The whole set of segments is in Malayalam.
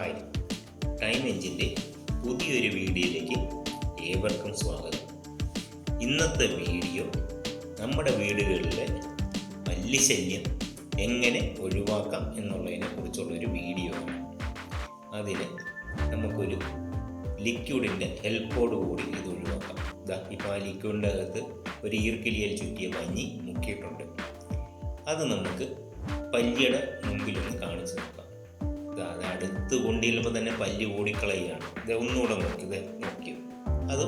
ഹായ്. ടൈം എഞ്ചിന്റെ പുതിയൊരു വീഡിയോയിലേക്ക് ഏവർക്കും സ്വാഗതം. ഇന്നത്തെ വീഡിയോ നമ്മുടെ വീടുകളിലെ മല്ലിശല്യം എങ്ങനെ ഒഴിവാക്കാം എന്നുള്ളതിനെ കുറിച്ചുള്ളൊരു വീഡിയോ ആണ്. അതിന് നമുക്കൊരു ലിക്വിഡിന്റെ ഹെൽപ്പോട് കൂടി ഇത് ഒഴിവാക്കാം. ഇതാ ഇപ്പോൾ ആ ലിക്വിഡിന്റെ അകത്ത് ഒരു ഈർക്കിലിയൽ ചുറ്റിയ പഞ്ഞി മുക്കിയിട്ടുണ്ട്. അത് നമുക്ക് പല്ലിയുടെ മുമ്പിലൊന്ന് കാണിച്ചു അടുത്ത് കൊണ്ടിരുമ്പോൾ തന്നെ പല്ലി ഓടിക്കളയുകയാണ്. ഇത് ഒന്നുകൂടെ നോക്കി ഇത് നോക്കി. അത്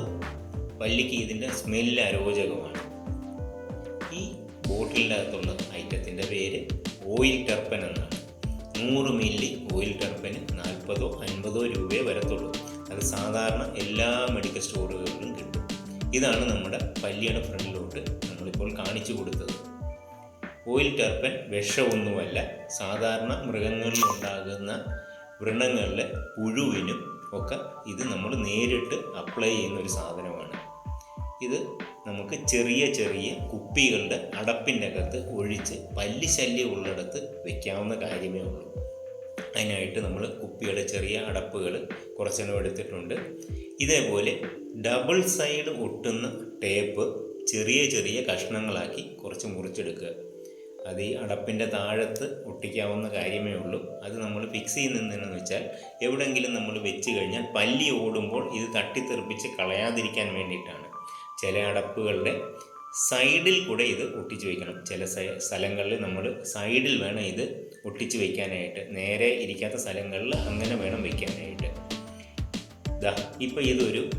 പല്ലിക്ക് ഇതിന്റെ സ്മെല്ല് അരോചകമാണ്. ഈ ബോട്ടിലിന്റെ അകത്തുള്ള ഐറ്റത്തിന്റെ പേര് ഓയിൽ ടെർപ്പൻ എന്നാണ്. നൂറ് മില്ലി ഓയിൽ ടെർപ്പന് നാൽപ്പതോ അൻപതോ രൂപയെ വരത്തുള്ളൂ. അത് സാധാരണ എല്ലാ മെഡിക്കൽ സ്റ്റോറുകളിലും കിട്ടും. ഇതാണ് നമ്മുടെ പല്ലിയുടെ ഫ്രണ്ടിലോട്ട് നമ്മളിപ്പോൾ കാണിച്ചു കൊടുത്തത്. ഓയിൽ ടെർപ്പൻ വിഷമൊന്നുമല്ല. സാധാരണ മൃഗങ്ങളിൽ ഉണ്ടാകുന്ന വ്രണങ്ങളിലെ പുഴുവിനും ഒക്കെ ഇത് നമ്മൾ നേരിട്ട് അപ്ലൈ ചെയ്യുന്ന ഒരു സാധനമാണ്. ഇത് നമുക്ക് ചെറിയ ചെറിയ കുപ്പികളുടെ അടപ്പിന്റെ അകത്ത് ഒഴിച്ച് പല്ലി ശല്യം ഉള്ളിടത്ത് വെക്കാവുന്ന കാര്യമേ ഉള്ളൂ. അതിനായിട്ട് നമ്മൾ കുപ്പിയുടെ ചെറിയ അടപ്പുകൾ കുറച്ചെണ്ണം എടുത്തിട്ടുണ്ട്. ഇതേപോലെ ഡബിൾ സൈഡ് ഒട്ടുന്ന ടേപ്പ് ചെറിയ ചെറിയ കഷ്ണങ്ങളാക്കി കുറച്ച് മുറിച്ചെടുക്കുക. അത് ഈ അടപ്പിന്റെ താഴത്ത് ഒട്ടിക്കാവുന്ന കാര്യമേ ഉള്ളൂ. അത് നമ്മൾ ഫിക്സ് ചെയ്യുന്നതെന്ന് വെച്ചാൽ എവിടെയെങ്കിലും നമ്മൾ വെച്ച് കഴിഞ്ഞാൽ പല്ലി ഓടുമ്പോൾ ഇത് തട്ടിത്തെറിപ്പിച്ച് കളയാതിരിക്കാൻ വേണ്ടിയിട്ടാണ്. ചില അടപ്പുകളുടെ സൈഡിൽ കൂടെ ഇത് ഒട്ടിച്ച് വയ്ക്കണം ചില സ്ഥലങ്ങളിൽ നമ്മൾ സൈഡിൽ വേണം ഇത് ഒട്ടിച്ച് വയ്ക്കാനായിട്ട് നേരെ ഇരിക്കാത്ത സ്ഥലങ്ങളിൽ അങ്ങനെ വേണം വയ്ക്കാനായിട്ട് ഇതാ ഇപ്പം ഇതൊരു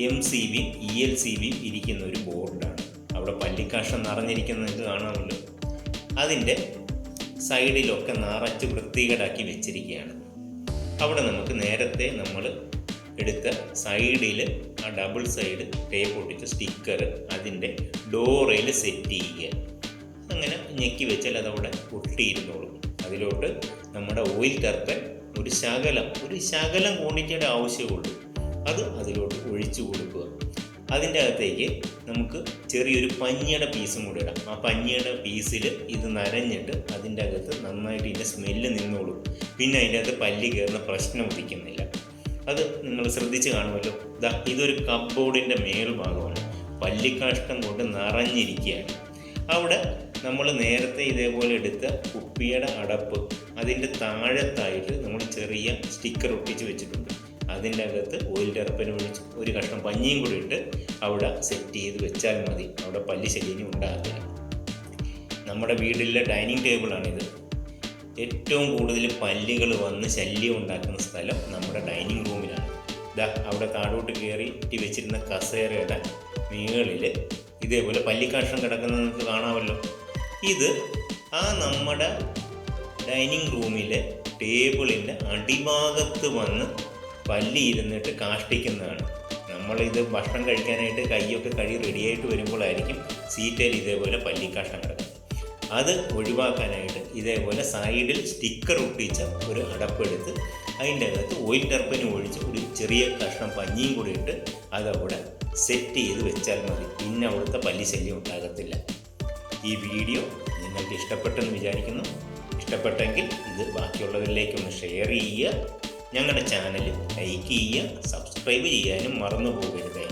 M C B E L C B ഇരിക്കുന്ന ഒരു ബോർഡാണ്. അവിടെ പല്ലിക്കാഷ്ടം നിറഞ്ഞിരിക്കുന്നത് കാണാമല്ലോ. അതിന്റെ സൈഡിലൊക്കെ നിറച്ച് വൃത്തികേടാക്കി വെച്ചിരിക്കുകയാണ്. അവിടെ നമുക്ക് നേരത്തെ നമ്മൾ എടുത്ത സൈഡിൽ ആ ഡബിൾ സൈഡ് ടേപ്പ് ഒട്ടിച്ച സ്റ്റിക്കർ അതിന്റെ ഡോറയിൽ സെറ്റ് ചെയ്യുക. അങ്ങനെ ഞെക്കി വെച്ചാൽ അതവിടെ ഒട്ടിയിരുന്നോളും അതിലോട്ട് നമ്മുടെ ഓയിൽ ടർപ്പൻ ഒരു ശകലം ഒരു ശകലം ക്വാണ്ടിറ്റിയുടെ ആവശ്യമുള്ളൂ. അത് അതിലോട്ട് ഒഴിച്ചു കൊടുക്കുക. അതിന്റെ അകത്തേക്ക് നമുക്ക് ചെറിയൊരു പഞ്ഞിയുടെ പീസും കൂടി ഇടാം. ആ പഞ്ഞിയുടെ പീസിൽ ഇത് നനഞ്ഞിട്ട് അതിന്റെ അകത്ത് നന്നായിട്ട് ഇതിന്റെ സ്മെല്ല് നിന്നോളും. പിന്നെ അതിന്റെ അകത്ത് പല്ലി കയറുന്ന പ്രശ്നം ഉദിക്കുന്നില്ല. അത് നിങ്ങൾ ശ്രദ്ധിച്ച് കാണുമല്ലോ. ഇതാ ഇതൊരു കബോർഡിന്റെ മേൽഭാഗമാണ്. പല്ലിക്കാഷ്ടം കൊണ്ട് നിറഞ്ഞിരിക്കുകയാണ്. അവിടെ നമ്മൾ നേരത്തെ ഇതേപോലെ എടുത്ത കുപ്പിയുടെ അടപ്പ് അതിന്റെ താഴത്തായിട്ട് നമ്മൾ ചെറിയ സ്റ്റിക്കർ ഒട്ടിച്ച് വെച്ചിട്ടുണ്ട്. അതിന്റെ അകത്ത് ഓയിൽ ടെറപ്പിന് ഒഴിച്ച് ഒരു കഷ്ണം പഞ്ഞിയും കൂടി ഇട്ട് അവിടെ സെറ്റ് ചെയ്ത് വെച്ചാൽ മതി. അവിടെ പല്ലി ശല്യം ഉണ്ടാകില്ല നമ്മുടെ വീട്ടിലെ ഡൈനിങ് ടേബിളാണിത് ഏറ്റവും കൂടുതൽ പല്ലികൾ വന്ന് ശല്യം ഉണ്ടാക്കുന്ന സ്ഥലം നമ്മുടെ ഡൈനിങ് റൂമിലാണ് ഇതാ അവിടെ താഴോട്ട് കയറി ഇട്ടി വെച്ചിരുന്ന കസേരയുടെ മുകളിൽ ഇതേപോലെ പല്ലിക്കാഷ്ണം കിടക്കുന്നത് നമുക്ക് കാണാമല്ലോ. ഇത് ആ നമ്മുടെ ഡൈനിങ് റൂമിലെ ടേബിളിന്റെ അടിഭാഗത്ത് വന്ന് പല്ലി ഇരുന്നിട്ട് കാഷ്ടിക്കുന്നതാണ്. നമ്മളിത് ഭക്ഷണം കഴിക്കാനായിട്ട് കൈയൊക്കെ കഴി റെഡിയായിട്ട് വരുമ്പോഴായിരിക്കും സീറ്റയിൽ ഇതേപോലെ പല്ലിക്കാഷ്ടം കിടക്കുന്നത്. അത് ഒഴിവാക്കാനായിട്ട് ഇതേപോലെ സൈഡിൽ സ്റ്റിക്കർ ഒട്ടിച്ച ഒരു അടപ്പെടുത്ത് അതിന്റെ അകത്ത് ഓയിൽ ടർപ്പിനും ഒഴിച്ച് ഒരു ചെറിയ കഷ്ണം പഞ്ഞിയും കൂടി ഇട്ട് അതവിടെ സെറ്റ് ചെയ്ത് വെച്ചാൽ മതി. പിന്നെ അവിടുത്തെ പല്ലി ശല്യം ഉണ്ടാകത്തില്ല. ഈ വീഡിയോ നിങ്ങൾക്ക് ഇഷ്ടപ്പെട്ടെന്ന് വിചാരിക്കുന്നു. ഇഷ്ടപ്പെട്ടെങ്കിൽ ഇത് ബാക്കിയുള്ളവരിലേക്കൊന്ന് ഷെയർ ചെയ്യുക. ഞങ്ങളുടെ ചാനൽ ലൈക്ക് ചെയ്യുക സബ്സ്ക്രൈബ് ചെയ്യാനും മറന്നു പോകരുതേ